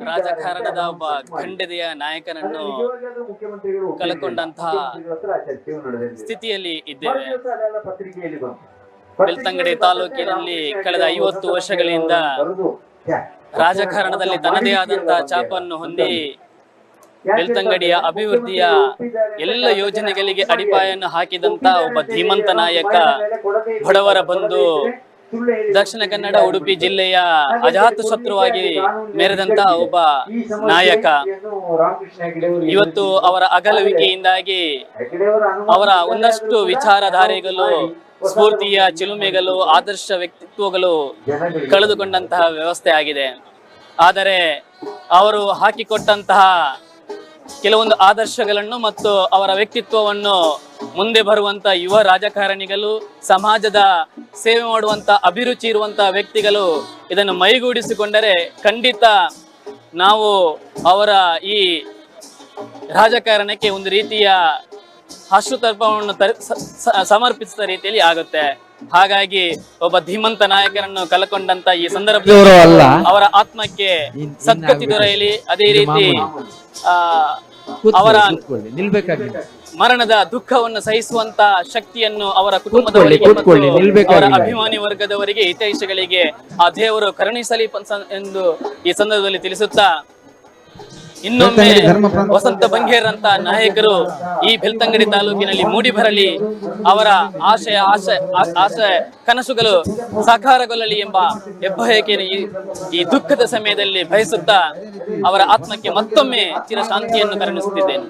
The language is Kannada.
ರಾಜಕಾರಣದ ಒಬ್ಬ ಖಂಡದೆಯ ನಾಯಕನನ್ನು. ಕಳಕೊಂಡಂತಹ. ಸ್ಥಿತಿಯಲ್ಲಿ ಇದ್ದೇವೆ. ಬೆಳ್ತಂಗಡಿ ತಾಲೂಕಿನಲ್ಲಿ ಕಳೆದ ಐವತ್ತು ವರ್ಷಗಳಿಂದ. ರಾಜಕಾರಣದಲ್ಲಿ ತನ್ನದೇ ಆದಂತಹ ಚಾಪನ್ನು ಹೊಂದಿ ಬೆಳ್ತಂಗಡಿಯ ಅಭಿವೃದ್ಧಿಯ ಎಲ್ಲ ಯೋಜನೆಗಳಿಗೆ ಅಡಿಪಾಯನ್ನು ಹಾಕಿದಂತ ಒಬ್ಬ ಧೀಮಂತ ನಾಯಕ ಬಡವರ ಬಂಧು ದಕ್ಷಿಣ ಕನ್ನಡ, ಉಡುಪಿ ಜಿಲ್ಲೆಯ ಅಜಾತ ಶತ್ರುವಾಗಿ ಮೆರೆದಂತ ಒಬ್ಬ ನಾಯಕ. ಇವತ್ತು ಅವರ ಅಗಲುವಿಕೆಯಿಂದಾಗಿ ಅವರ ಒಂದಷ್ಟು ವಿಚಾರಧಾರೆಗಳು, ಸ್ಫೂರ್ತಿಯ ಚಿಲುಮೆಗಳು, ಆದರ್ಶ ವ್ಯಕ್ತಿತ್ವಗಳು ಕಳೆದುಕೊಂಡಂತಹ ವ್ಯವಸ್ಥೆ ಆಗಿದೆ. ಆದರೆ ಅವರು ಹಾಕಿಕೊಟ್ಟಂತಹ ಕೆಲವೊಂದು ಆದರ್ಶಗಳನ್ನು ಮತ್ತು ಅವರ ವ್ಯಕ್ತಿತ್ವವನ್ನು ಮುಂದೆ ಬರುವಂತ ಯುವ ರಾಜಕಾರಣಿಗಳು ಸಮಾಜದ ಸೇವೆ ಮಾಡುವಂತ ಅಭಿರುಚಿ ಇರುವಂತ ವ್ಯಕ್ತಿಗಳು ಇದನ್ನು ಮೈಗೂಡಿಸಿಕೊಂಡರೆ ಖಂಡಿತ ನಾವು ಅವರ ಈ ರಾಜಕಾರಣಕ್ಕೆ ಒಂದು ರೀತಿಯ ಸ- ಸಮರ್ಪಿಸಿದ ರೀತಿಯಲ್ಲಿ ಆಗುತ್ತೆ. ಹಾಗಾಗಿ ಒಬ್ಬ ಧೀಮಂತ ನಾಯಕರನ್ನು ಕಲಕೊಂಡಂತ ಈ ಸಂದರ್ಭದಲ್ಲಿ ಅವರ ಆತ್ಮಕ್ಕೆ ಸದ್ಗತಿ ದೊರೆಯಲಿ ಅದೇ ರೀತಿ. ಆ, ಅವರ ನಿಲ್ಬೇಕಾಗಿ. ಮರಣದ ದುಃಖವನ್ನು ಸಹಿಸುವಂತ ಶಕ್ತಿಯನ್ನು ಅವರ ಕುಟುಂಬದವರಿಗೆ ಅವರ ಅಭಿಮಾನಿ ವರ್ಗದವರಿಗೆ ಹಿತೈಷಿಗಳಿಗೆ ಆ ದೇವರು ಕರುಣಿಸಲಿ ಎಂದು ಈ ಸಂದರ್ಭದಲ್ಲಿ ತಿಳಿಸುತ್ತಾ ಇನ್ನೊಮ್ಮೆ ವಸಂತ ಬಂಗೇರ್ ಅಂತ ನಾಯಕರು ಈ ಬೆಳ್ತಂಗಡಿ ತಾಲೂಕಿನಲ್ಲಿ ಮೂಡಿ ಬರಲಿ ಅವರ ಆಶಯ ಆಶಯ ಆಶಯ ಕನಸುಗಳು ಸಾಕಾರಗೊಳ್ಳಲಿ ಎಂಬ ಹೆಬ್ಬಯಕೆಯನ್ನು ಈ ದುಃಖದ ಸಮಯದಲ್ಲಿ ಬಯಸುತ್ತಾ ಅವರ ಆತ್ಮಕ್ಕೆ ಮತ್ತೊಮ್ಮೆ ಚಿರಶಾಂತಿಯನ್ನು ಕರುಣಿಸುತ್ತಿದ್ದೇನೆ.